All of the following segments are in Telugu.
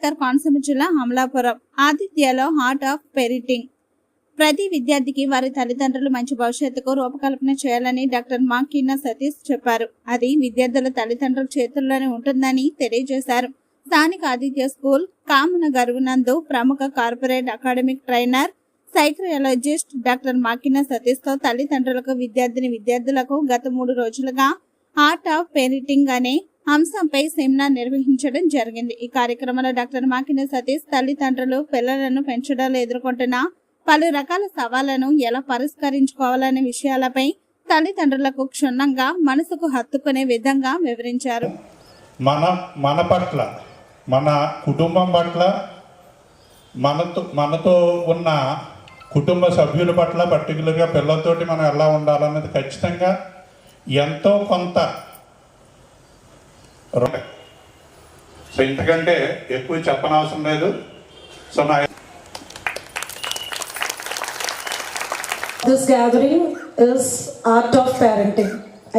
అంబేద్కర్ కోనసీమ జిల్లా అమలాపురం. ఆదిత్యలో హార్ట్ ఆఫ్ పెరిటింగ్ ప్రతి విద్యార్థికి వారి తల్లిదండ్రులు మంచి భవిష్యత్తుకు రూపకల్పన చేయాలని డాక్టర్ మాకిన్న సతీష్ చెప్పారు. అది విద్యార్థుల తల్లిదండ్రుల చేతుల్లోనే ఉంటుందని తెలియజేశారు. స్థానిక ఆదిత్య స్కూల్ కామన గరువునందు ప్రముఖ corporate academic trainer psychologist doctor మాకిన్న సతీష్తో తల్లిదండ్రులకు విద్యార్థిని విద్యార్థులకు గత మూడు రోజులుగా హార్ట్ ఆఫ్ పెయింటింగ్ అనే అంశంపై సెమినార్ నిర్వహించడం జరిగింది. ఈ కార్యక్రమంలో డాక్టర్ మాకిన సతీష్ తల్లిదండ్రులు పిల్లలను పెంచడంలో ఎదుర్కొంటున్న పలు రకాల సవాళ్ళను ఎలా పరిష్కరించుకోవాలనే విషయాలపై తల్లిదండ్రులకు క్షుణ్ణంగా మనసుకు హత్తుకునే విధంగా వివరించారు. మన మన పట్ల మన కుటుంబం పట్ల మనతో మనతో ఉన్న కుటుంబ సభ్యుల పట్ల పర్టికులర్గా పిల్లలతోటి మనం ఎలా ఉండాలన్నది ఖచ్చితంగా ఎంతో కొంత సో ఇంతకంటే ఎక్కువ చెప్పనవసరం లేదు సో నా This gathering is art of parenting.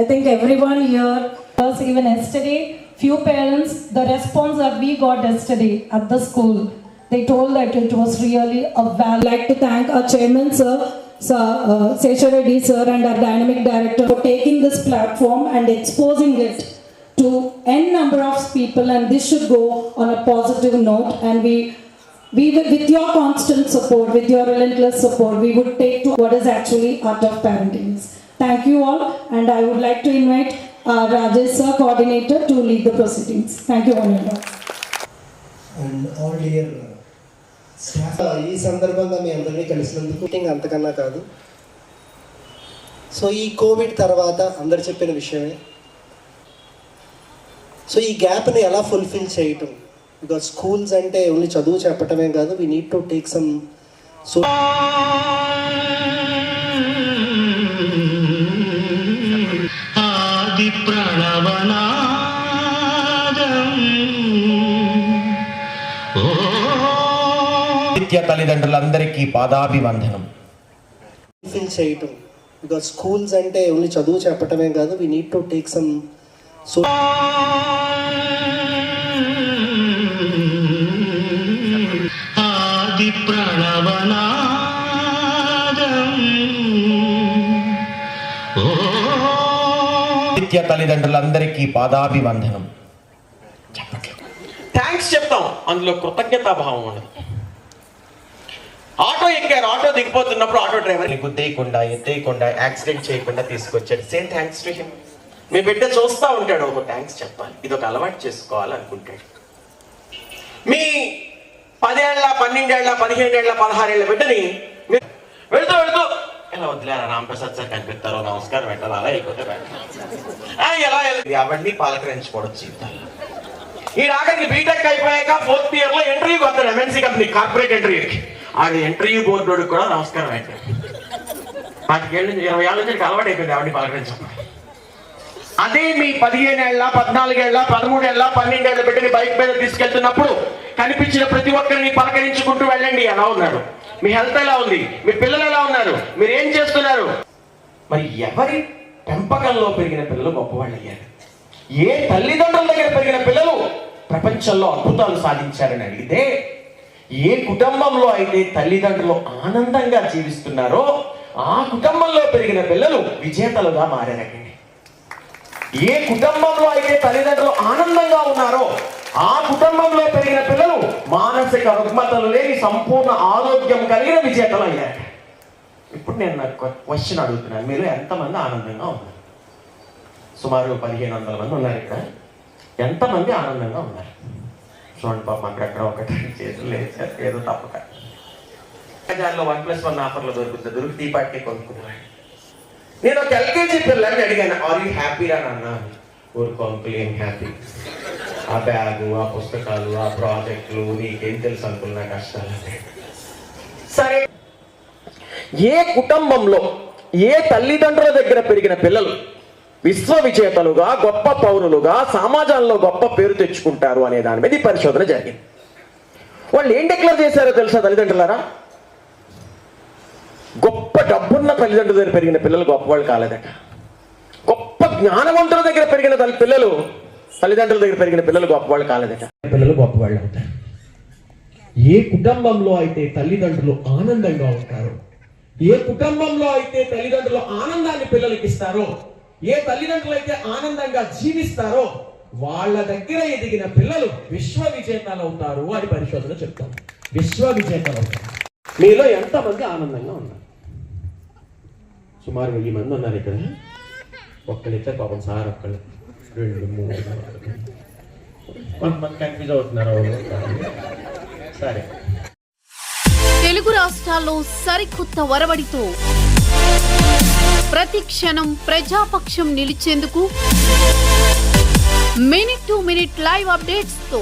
I think everyone here, was even yesterday, few parents, the response that we got yesterday at the school, they told that it was really a value. I'd like to thank our chairman, sir, sir uh, Sesha Reddy, sir, and our dynamic director for taking this platform and exposing it to n number of people, and this should go on a positive note. And we we will, with your constant support, with your relentless support, we would take to what is actually art of parenting. Thank you all, and I would like to invite our Rajesh sir, coordinator, to lead the proceedings. Thank you, all and all dear staff ఈ సందర్భంగా మీ అందరినీ కలిసినందుకు మీటింగ్ అంతకన్నా కాదు సో ఈ కోవిడ్ తర్వాత అందరు చెప్పిన విషయమే సో ఈ గ్యాప్ని ఎలా ఫుల్ఫిల్ చేయటం? బికాస్ స్కూల్స్ అంటే ఓన్లీ చదువు చెప్పటమే కాదు we need to take some so ఆది ప్రణవనాదం. ఓ. నిత్య తల్లిదండ్రులందరికీ పాదాభివందనం. ఫుల్ఫిల్ చేయటం. బికాస్ స్కూల్స్ అంటే ఓన్లీ చదువు చెప్పటమే కాదు we need to take some so ఆది ప్రణవనాదం. నిత్య తల్లిదండ్రులందరికీ పాదాభివందనం. థ్యాంక్స్ చెప్తాం. అందులో కృతజ్ఞతాభావం ఉండదు ఆటో ఎక్కారు. ఆటో దిగిపోతున్నప్పుడు ఆటో డ్రైవర్ గుద్దేయకుండా ఎత్తేయకుండా యాక్సిడెంట్ చేయకుండా తీసుకొచ్చాడు. సేమ్ థ్యాంక్స్ టు హిమ్ మీ బిడ్డ చూస్తూ ఉంటాడు ఒక థ్యాంక్స్ చెప్పాలి. ఇది ఒక అలవాటు చేసుకోవాలనుకుంటాడు. మీ పదేళ్ళ పన్నెండేళ్ళ పదిహేడేళ్ళ పదహారేళ్ళ బిడ్డని వెళుతూ వెళుతూ ఎలా వదిలేరా రామప్రసాద్ సార్ కనిపిస్తారు నమస్కారం పెట్టాలి అలా అయిపోతే ఎలా అవన్నీ పాలకరించుకోవడం జీవితాలు. ఈ ఆఖరికి బీటెక్ అయిపోయాక ఫోర్త్ ఇయర్లో ఇంటర్వ్యూకి వస్తాడు ఎంఎన్సీ కంపెనీ కార్పొరేట్ ఇంటర్వ్యూకి ఆ ఇంటర్వ్యూ బోర్డు కూడా నమస్కారం అయితే వాటికి నుంచి ఇరవై ఏళ్ళ నుంచి అలవాటు అయిపోయింది ఆవిడని పలకరించడం అదే మీ పదిహేనేళ్ళ పద్నాలుగేళ్ళ పదమూడేళ్ళ పన్నెండేళ్ళ బిడ్డని బైక్ మీద తీసుకెళ్తున్నప్పుడు కనిపించిన ప్రతి ఒక్కరిని పలకరించుకుంటూ వెళ్ళండి. ఎలా ఉన్నారు? మీ హెల్త్ ఎలా ఉంది? మీ పిల్లలు ఎలా ఉన్నారు? మీరు ఏం చేస్తున్నారు? మరి ఎవరి పెంపకంలో పెరిగిన పిల్లలు గొప్పవాళ్ళు అయ్యారు? ఏ తల్లిదండ్రుల దగ్గర పెరిగిన పిల్లలు ప్రపంచంలో అద్భుతాలు సాధించారని అడిగితే ఏ కుటుంబంలో అయితే తల్లిదండ్రులు ఆనందంగా జీవిస్తున్నారో ఆ కుటుంబంలో పెరిగిన పిల్లలు విజేతలుగా మారారండి ఏ కుటుంబంలో అయితే తల్లిదండ్రులు ఆనందంగా ఉన్నారో ఆ కుటుంబంలో పెరిగిన పిల్లలు మానసిక రుగ్మతలు లేని సంపూర్ణ ఆరోగ్యం కలిగిన విజేతలు అయ్యారు. ఇప్పుడు నేను నాకు క్వశ్చన్ అడుగుతున్నాను. మీరు ఎంతమంది ఆనందంగా ఉన్నారు? సుమారు పదిహేను వందల మంది ఉన్నారు ఇక్కడ. ఎంతమంది ఆనందంగా ఉన్నారు? చూడండి పాపం అక్కడక్కడ ఒకటి చేతులు లేచారు. ఏదో తప్పక దానిలో వన్ ప్లస్ వన్ ఆఫర్లో దొరుకుతుంది. దొరికి ఈ పాటికి నేను ఒక ఎల్కేజీ పిల్లల్ని అడిగాను ఆర్ యూ హ్యాపీ అని అన్నాను ఊరుకో అంకుల్ ఏం హ్యాపీ ఆ బ్యాగు ఆ పుస్తకాలు ఆ ప్రాజెక్టులు నీకేం తెలుసు అంకుల్ నా కష్టాలు సరే ఏ కుటుంబంలో ఏ తల్లిదండ్రుల దగ్గర పెరిగిన పిల్లలు విశ్వ విజేతలుగా గొప్ప పౌరులుగా సమాజంలో గొప్ప పేరు తెచ్చుకుంటారు అనే దాని మీద ఈ పరిశోధన జరిగింది. వాళ్ళు ఏం డిక్లేర్ చేశారో తెలుసా తల్లిదండ్రులారా? గొప్ప డబ్బున్న తల్లిదండ్రుల దగ్గర పెరిగిన పిల్లలు గొప్పవాళ్ళు కాలేదట. గొప్ప జ్ఞానవంతుల దగ్గర పెరిగిన తల్లి పిల్లలు తల్లిదండ్రుల దగ్గర పెరిగిన పిల్లలు గొప్పవాళ్ళు కాలేదట. పిల్లలు గొప్పవాళ్ళు అవుతారు. ఏ కుటుంబంలో అయితే తల్లిదండ్రులు ఆనందంగా ఉంటారో ఏ కుటుంబంలో అయితే తల్లిదండ్రులు ఆనందాన్ని పిల్లలకి ఇస్తారో ఏ తల్లిదండ్రులు అయితే ఆనందంగా జీవిస్తారో వాళ్ళ దగ్గర ఎదిగిన పిల్లలు విశ్వ విజేతలు అవుతారు అని పరిశోధన చెప్తాం. విశ్వ విజేతలు అవుతారు. మీలో ఎంతమంది ఆనందంగా ఉన్నారు? సుమారు వెయ్యి మంది ఉన్నారు ఇక్కడ. ఒక్కళ్ళిద్దరు పాపం సార్ ఒక్కళ్ళు. రెండు మూడు కొంతమంది కన్ఫ్యూజ్ అవుతున్నారు సరే. తెలుగు రాష్ట్రాల్లో సరికొత్త వరవడితో ప్రతి క్షణం ప్రజాపక్షం నిలిచేందుకు మినిట్ టు మినిట్ లైవ్ అప్డేట్స్తో